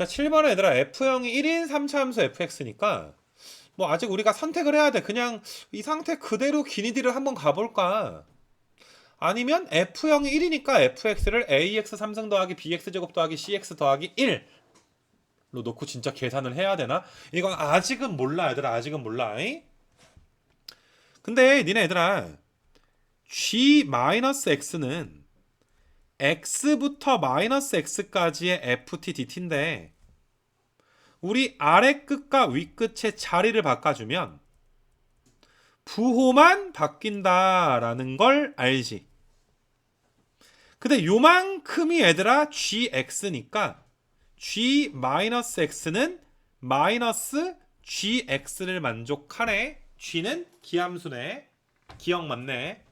자, 7번에 얘들아 F형이 1인 3차 함수 fx니까 뭐 아직 우리가 선택을 해야 돼. 그냥 이 상태 그대로 기니디를 한번 가볼까? 아니면 F형이 1이니까 fx를 ax 3승 더하기 bx 제곱 더하기 cx 더하기 1 로 놓고 진짜 계산을 해야 되나? 이건 아직은 몰라 얘들아 아직은 몰라 이? 근데 니네 얘들아 g-x는 x부터 마이너스 x까지의 ft dt인데 우리 아래 끝과 위 끝의 자리를 바꿔주면 부호만 바뀐다라는 걸 알지. 근데 요만큼이 얘들아 gx니까 g 마이너스 x는 마이너스 gx를 만족하네. g는 기함수네. 기억 맞네.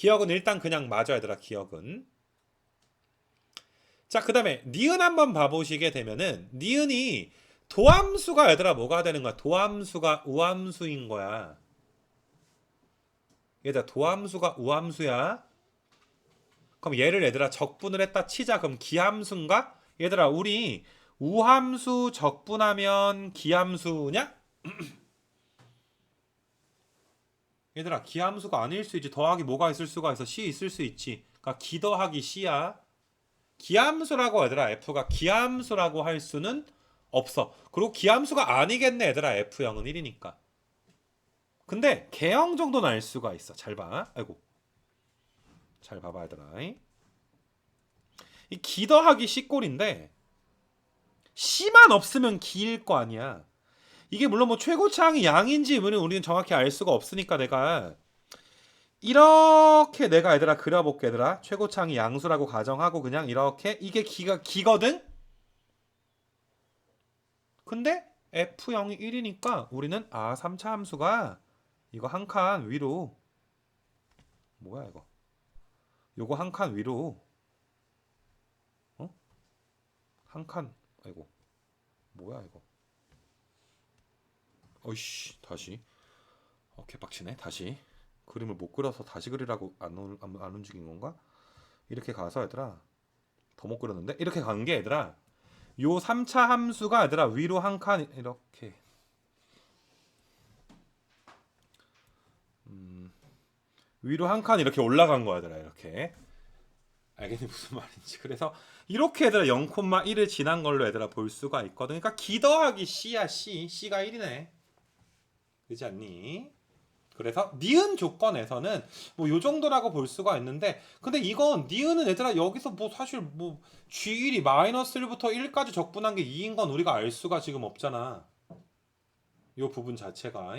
기억은 일단 그냥 맞아 얘들아 기억은. 자, 그 다음에 니은 한번 봐보시게 되면은 니은이 도함수가 얘들아 뭐가 되는 거야? 도함수가 우함수인 거야. 얘들아 도함수가 우함수야. 그럼 얘를 얘들아 적분을 했다 치자. 그럼 기함수인가? 얘들아 우리 우함수 적분하면 기함수냐? 얘들아 기함수가 아닐 수 있지. 더하기 뭐가 있을 수가 있어? c 있을 수 있지. 그러니까 기 더하기 c야. 기함수라고 얘들아 f가 기함수라고 할 수는 없어. 그리고 기함수가 아니겠네 얘들아 f형은 1이니까. 근데 개형 정도는 알 수가 있어. 잘 봐. 아이고. 잘 봐봐 얘들아. 이 기 더하기 c꼴인데 c만 없으면 기일 거 아니야. 이게 물론 뭐 최고차항이 양인지 뭐는 우리는 정확히 알 수가 없으니까 내가 이렇게 내가 얘들아 그려볼게 얘들아. 최고차항이 양수라고 가정하고 그냥 이렇게 이게 기가 기거든? 근데 F형이 1이니까 우리는 아 3차 함수가 이거 한 칸 위로 뭐야 이거? 요거 한 칸 위로 어? 한 칸 아이고. 뭐야 이거 어이씨 다시. 어 개빡치네 다시. 그림을 못 그려서 다시 그리라고 안, 안 움직인 건가? 이렇게 가서 얘들아 더 못 그렸는데? 이렇게 간 게 얘들아 요 3차 함수가 얘들아 위로 한 칸 이렇게. 음, 위로 한 칸 이렇게 올라간 거야 얘들아 이렇게. 알겠니? 무슨 말인지. 그래서 이렇게 얘들아 0,1을 지난 걸로 얘들아 볼 수가 있거든. 그러니까 기 더하기 C야 C. C가 1이네 그렇지 않니? 그래서 니은 조건에서는 뭐 요 정도라고 볼 수가 있는데 근데 이건 니은은 얘들아 여기서 뭐 사실 뭐 G1이 마이너스 1부터 1까지 적분한 게 2인 건 우리가 알 수가 지금 없잖아. 요 부분 자체가.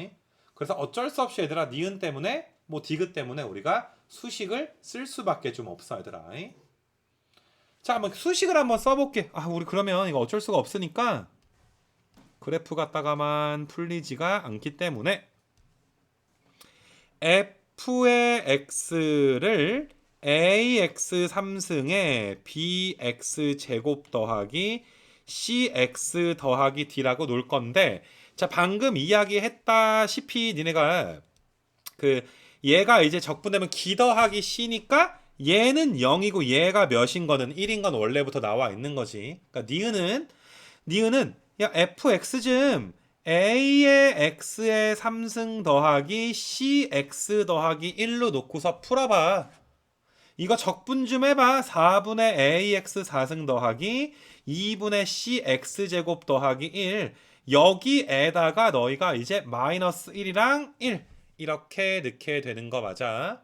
그래서 어쩔 수 없이 얘들아 니은 때문에 뭐 디귿 때문에 우리가 수식을 쓸 수밖에 좀 없어 얘들아. 자, 한번 수식을 한번 써볼게. 아, 우리 그러면 이거 어쩔 수가 없으니까 그래프 갖다가만 풀리지가 않기 때문에 f의 x를 ax 3승에 bx 제곱 더하기 cx 더하기 d라고 놓을 건데 자 방금 이야기했다시피 니네가 그 얘가 이제 적분되면 기 더하기 c니까 얘는 0이고 얘가 몇인 거는 1인 건 원래부터 나와 있는 거지. 그러니까 니은은 니은은 야 fx 좀 a의 x의 3승 더하기 cx 더하기 1로 놓고서 풀어봐. 이거 적분 좀 해봐. 4분의 ax 4승 더하기 2분의 cx 제곱 더하기 1 여기에다가 너희가 이제 마이너스 1이랑 1 이렇게 넣게 되는 거 맞아.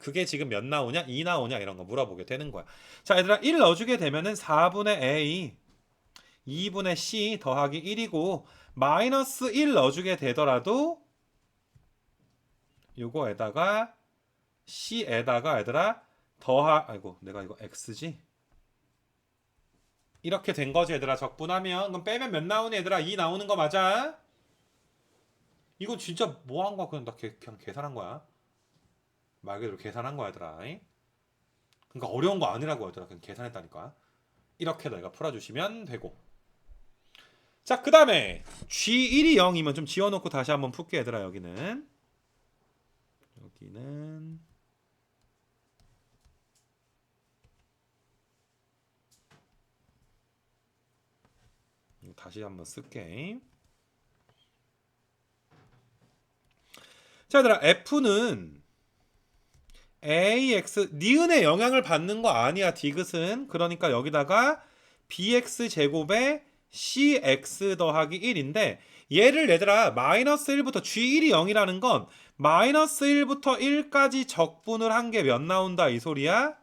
그게 지금 몇 나오냐? 2 나오냐? 이런 거 물어보게 되는 거야. 자, 얘들아 1 넣어주게 되면은 4분의 a 2분의 c 더하기 1이고 마이너스 1 넣어주게 되더라도 요거에다가 c에다가 얘들아 더하 아이고 내가 이거 x지? 이렇게 된 거지 얘들아. 적분하면. 그럼 빼면 몇 나오니 얘들아? 2 나오는 거 맞아? 이거 진짜 뭐 한 거야? 그냥 나 개- 그냥 계산한 거야. 말 그대로 계산한 거야 얘들아. 그러니까 어려운 거 아니라고 얘들아. 그냥 계산했다니까. 이렇게 너희가 풀어주시면 되고 자, 그 다음에 G1이 0이면 좀 지워놓고 다시 한번 풀게 얘들아 여기는 여기는 다시 한번 쓸게. 자, 얘들아, F는 AX, 니은의 영향을 받는 거 아니야, 디귿은. 그러니까 여기다가 BX 제곱에 CX 더하기 1인데, 얘를 얘들아, 마이너스 1부터 G1이 0이라는 건 마이너스 1부터 1까지 적분을 한 게 몇 나온다, 이 소리야?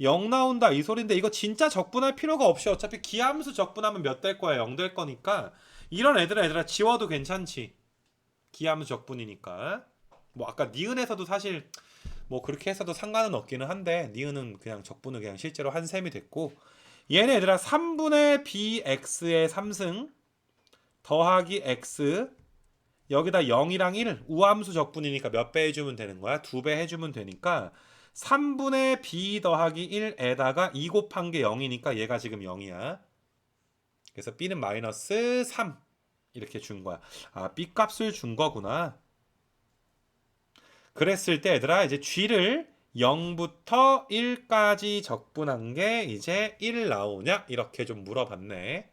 0 나온다 이 소린데 이거 진짜 적분할 필요가 없이 어차피 기함수 적분하면 몇 될 거야? 0 될 거니까. 이런 애들은 애들아 지워도 괜찮지? 기함수 적분이니까. 뭐 아까 니은에서도 사실 뭐 그렇게 해서도 상관은 없기는 한데 니은은 그냥 적분을 그냥 실제로 한 셈이 됐고 얘네 얘들아 3분의 bx의 3승 더하기 x 여기다 0이랑 1 우함수 적분이니까 몇 배 해주면 되는 거야? 두 배 해주면 되니까 3분의 b 더하기 1에다가 2 곱한 게 0이니까 얘가 지금 0이야. 그래서 b는 마이너스 3 이렇게 준 거야. 아, b 값을 준 거구나. 그랬을 때 얘들아 이제 g를 0부터 1까지 적분한 게 이제 1 나오냐? 이렇게 좀 물어봤네.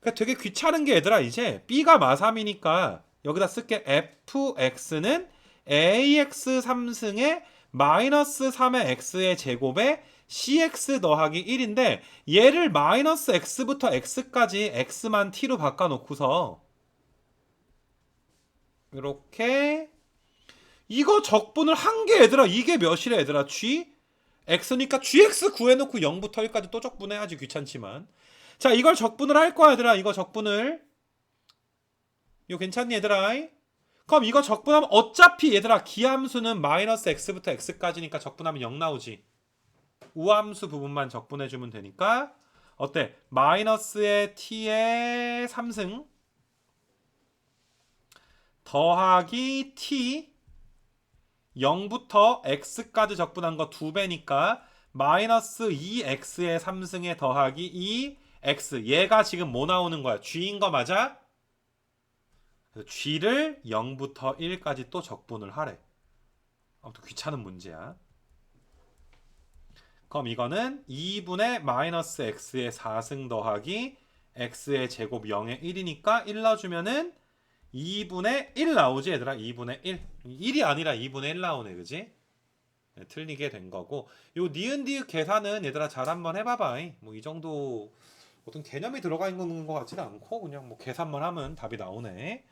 그러니까 되게 귀찮은 게 얘들아 이제 b가 마3이니까 여기다 쓸게 fx는 ax 3승에 마이너스 3의 x의 제곱에 cx 더하기 1인데 얘를 마이너스 x부터 x까지 x만 t로 바꿔놓고서 이렇게 이거 적분을 한개 얘들아 이게 몇이래 얘들아? G? X니까 gx 구해놓고 0부터 1까지 또 적분해야지 귀찮지만. 자 이걸 적분을 할 거야 얘들아 이거 적분을. 이거 괜찮니 얘들아? 그럼 이거 적분하면 어차피 얘들아 기함수는 마이너스 x부터 x까지니까 적분하면 0 나오지. 우함수 부분만 적분해주면 되니까. 어때? 마이너스의 t의 3승. 더하기 t 0부터 x까지 적분한 거 2배니까 마이너스 2x의 3승에 더하기 2x 얘가 지금 뭐 나오는 거야 g인 거 맞아? 그래서 g를 0부터 1까지 또 적분을 하래. 아무튼 귀찮은 문제야. 그럼 이거는 2분의 마이너스 x의 4승 더하기 x의 제곱 0의 1이니까 1 넣어주면은 2분의 1 나오지? 얘들아 2분의 1 1이 아니라 2분의 1 나오네 그지? 네, 틀리게 된 거고. 요 니은 디귿 계산은 얘들아 잘 한번 해봐봐. 뭐 이 정도 어떤 개념이 들어가 있는 것 같지는 않고 그냥 뭐 계산만 하면 답이 나오네